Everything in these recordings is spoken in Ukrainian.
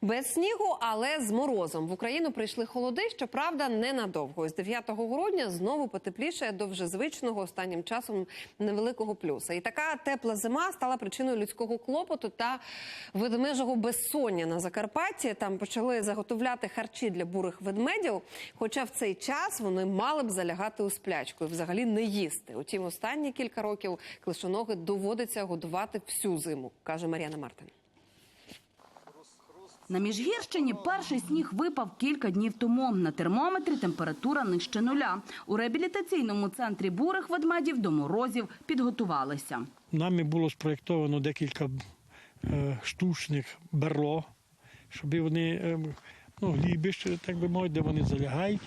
Без снігу, але з морозом в Україну прийшли холоди. Щоправда, ненадовго. З 9 грудня знову потепліше до вже звичного останнім часом невеликого плюса. І така тепла зима стала причиною людського клопоту та ведмежого безсоння на Закарпатті. Там почали заготовляти харчі для бурих ведмедів. Хоча в цей час вони мали б залягати у сплячку і взагалі не їсти. Утім, останні кілька років клишоноги доводиться годувати всю зиму, каже Мар'яна Мартин. На Міжгірщині перший сніг випав кілька днів тому. На термометрі температура нижче нуля. У реабілітаційному центрі бурих ведмедів до морозів підготувалися. Нами було спроєктовано декілька е, штучних берлог, щоб вони е, ну, глібище, так би мовити, де вони залягають.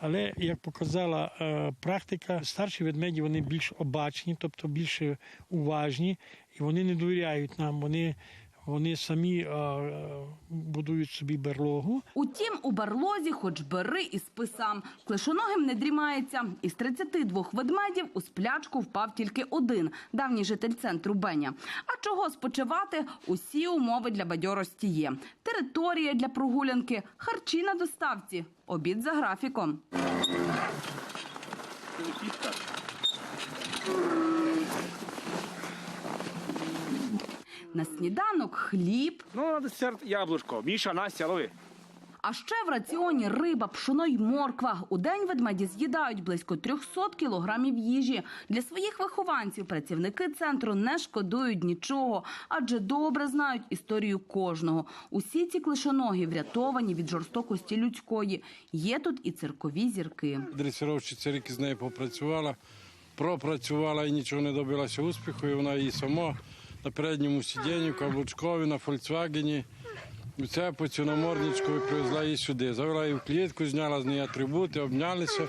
Але як показала е, практика, старші ведмеді вони більш обачні, тобто більш уважні, і вони не довіряють нам. Вони, вони самі е, е, будують собі берлогу. Утім, у барлозі хоч бери і спи сам. Клишоногим не дрімається. Із 32 ведмедів у сплячку впав тільки один – давній житель центру Беня. А чого спочивати? Усі умови для бадьорості є. Територія для прогулянки, харчі на доставці, обід за графіком. На сніданок хліб, Ну, на десерт яблучко. Міша, Настя, лови. А ще в раціоні риба, пшоно й морква. У день ведмеді з'їдають близько 300 кілограмів їжі. Для своїх вихованців працівники центру не шкодують нічого, адже добре знають історію кожного. Усі ці клишоногі врятовані від жорстокості людської. Є тут і циркові зірки. Дресировщиця рік з нею попрацювала, пропрацювала і нічого не добилася успіху. І вона її сама на передньому сидінні, в каблучкові, на Фольксвагені. У цепоці на морничку привезла її сюди. Завела її в клітку, зняла з неї атрибути, обнялися.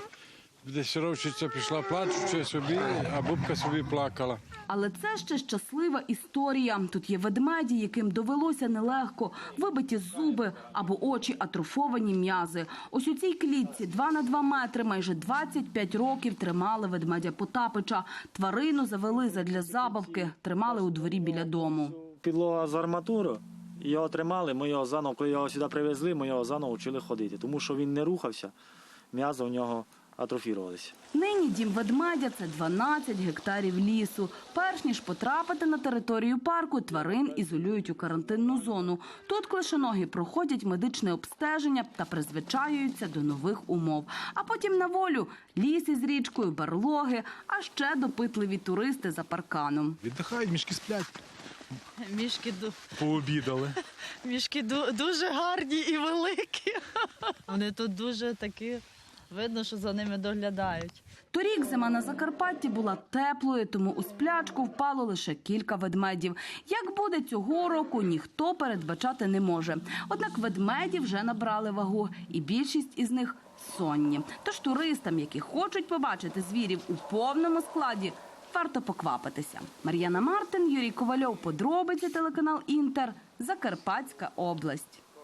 Дресировщиця пішла плачучи собі, а бубка собі плакала. Але це ще щаслива історія. Тут є ведмеді, яким довелося нелегко, вибиті зуби або очі атрофовані м'язи. Ось у цій клітці 2 на 2 метри майже 25 років тримали ведмедя Потапича. Тварину завели задля забавки, тримали у дворі біля дому. Підлога з арматури. Його тримали, ми його заново, коли його сюди привезли, ми його заново вчили ходити, тому що він не рухався, м'язи у нього атрофірувалися. Нині дім ведмедя це 12 гектарів лісу. Перш ніж потрапити на територію парку, тварин ізолюють у карантинну зону. Тут клишоногі проходять медичне обстеження та призвичаюються до нових умов. А потім на волю ліс із річкою, барлоги, а ще допитливі туристи за парканом. Віддихають, мішки сплять. Мішки, ду- Пообідали. мішки ду- дуже гарні і великі. Вони тут дуже такі, видно, що за ними доглядають. Торік зима на Закарпатті була теплою, тому у сплячку впало лише кілька ведмедів. Як буде цього року, ніхто передбачати не може. Однак ведмеді вже набрали вагу, і більшість із них сонні. Тож туристам, які хочуть побачити звірів у повному складі, варто поквапитися. Мар'яна Мартин, Юрій Ковальов, подробиці телеканал Інтер, Закарпатська область.